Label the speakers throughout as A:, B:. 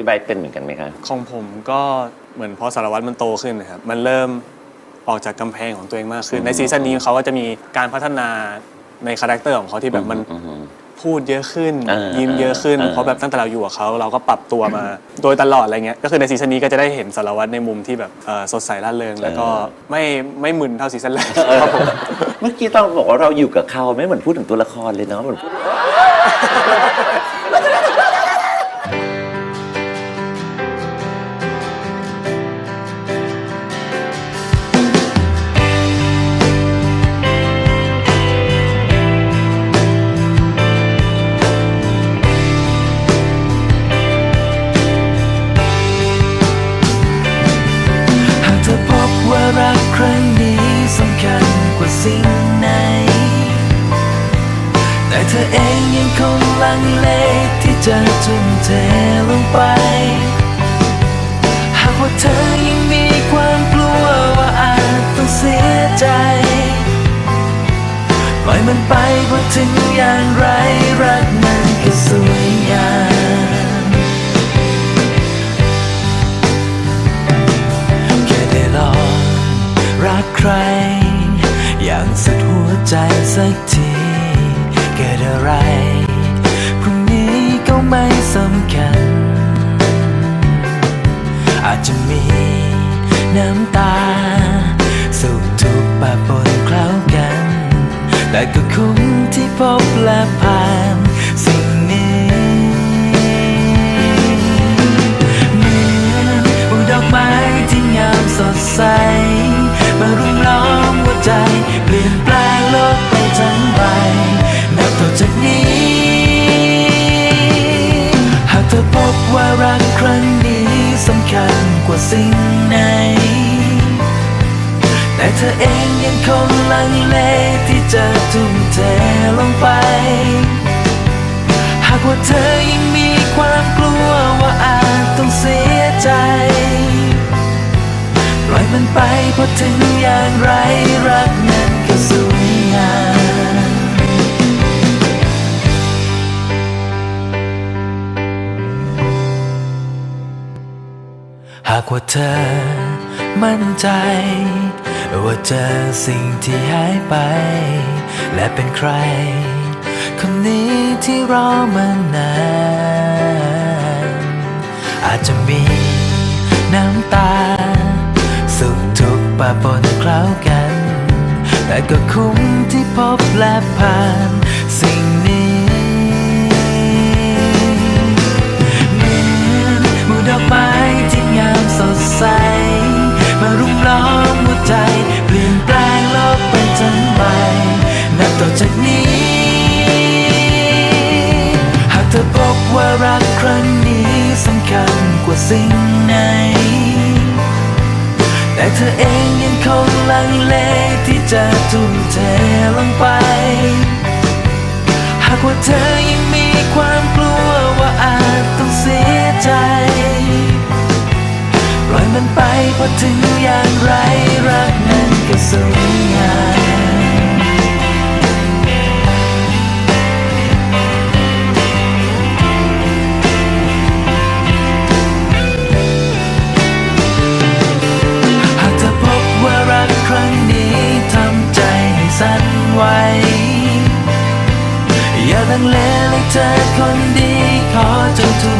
A: พี่ใบร์ทเป็นเหมือนกันไหมคะ
B: ของผมก็เหมือนพอสารวัตรมันโตขึ้นนะครับ มันเริ่มออกจากกำแพงของตัวเองมากขึ้น ในซีซั่นนี้เขาก็จะมีการพัฒนาในคาแรคเตอร์ของเขาที่แบบมัน
A: อือหือ
B: พูดเยอะขึ้น
A: อ่า
B: ยิ้มเยอะขึ้น
A: อ่า
B: เพราะแบบตั้งแต่เราอยู่กับเขาเราก็ปรับตัวมาโดยตลอดอะไรเงี้ยก็คือในซีซั่นนี้ก็จะได้เห็นสารวัตรในมุมที่แบบเอ่อสดใสร่าเริงแล้วก็ไม่ไม่มึนเท่าซีซั่นแรกครับผม
A: เมื่อกี้ตอนบอกว่าเราอยู่กับเขาไม่เหมือนพูดถึงตัวละครเลยเนาะเหมือนพูด
C: เธอเองยังคงลังเลที่จะทุ่มเทลงไป หากว่าเธอยังมีความกลัวว่าอาจต้องเสียใจ ปล่อยมันไปเพราะถึงอย่างไรรักมันก็สวยงามแค่ได้ลองรักใคร อย่างสุดหัวใจสักที กิดอะไรพรุ่งนี้ก็ไม่สำคัญ อาจจะมีน้ำตา สุขทุกข์ปะปนเคล้ากัน แต่ก็คุ้มที่พบและผ่านสิ่งนี้เหมือนอุดอกไม้ที่งามสดใส มารุมล้อมหัวใจเปลี่ยนแปล เธอพบว่ารักครั้งนี้สำคัญกว่าสิ่งไหน แต่เธอเองยังคงลังเลที่จะทุ่มเทลงไป หากว่าเธอยังมีความกลัวว่าอาจต้องเสียใจ ปล่อยมันไปเพราะถึงอย่างไรรักนั้นก็สูากว่าเธอ มั่นใจ ว่าเจอสิ่งที่หายไป และเป็นใคร คนนี้ที่รอมานานอาจจะมีน้ำตา สุขทุกข์ปะปนเคล้ากัน แต่ก็คุ้มที่พบและผ่านสิ่ง รักครั้งนี้สำคัญกว่าสิ่งไหน แต่เธอเองยังคงลังเลที่จะทุ่มเทลงไป หากว่าเธอยังมีความกลัวว่าอาจต้องเสียใจ ปล่อยมันไปเพราะถึงอย่างไรรักนั้นก็สวยงาม งเลเลยเธอคนดีขอจงทุ่ม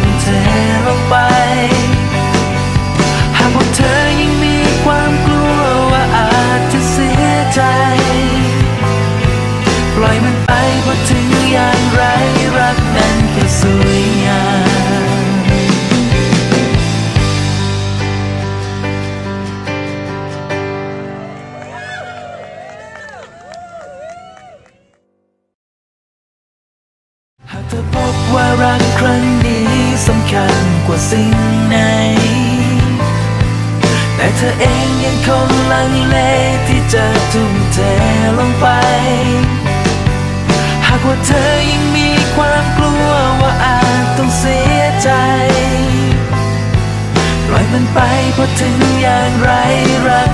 C: เธอพบว่ารักครั้งนี้สำคัญกว่าสิ่งไหน แต่เธอเองยังคงลังเลที่จะทุ่มเทลงไป หากว่าเธอยังมีความกลัวว่าอาจต้องเสียใจ ปล่อยมันไปเพราะถึงอย่างไรรัก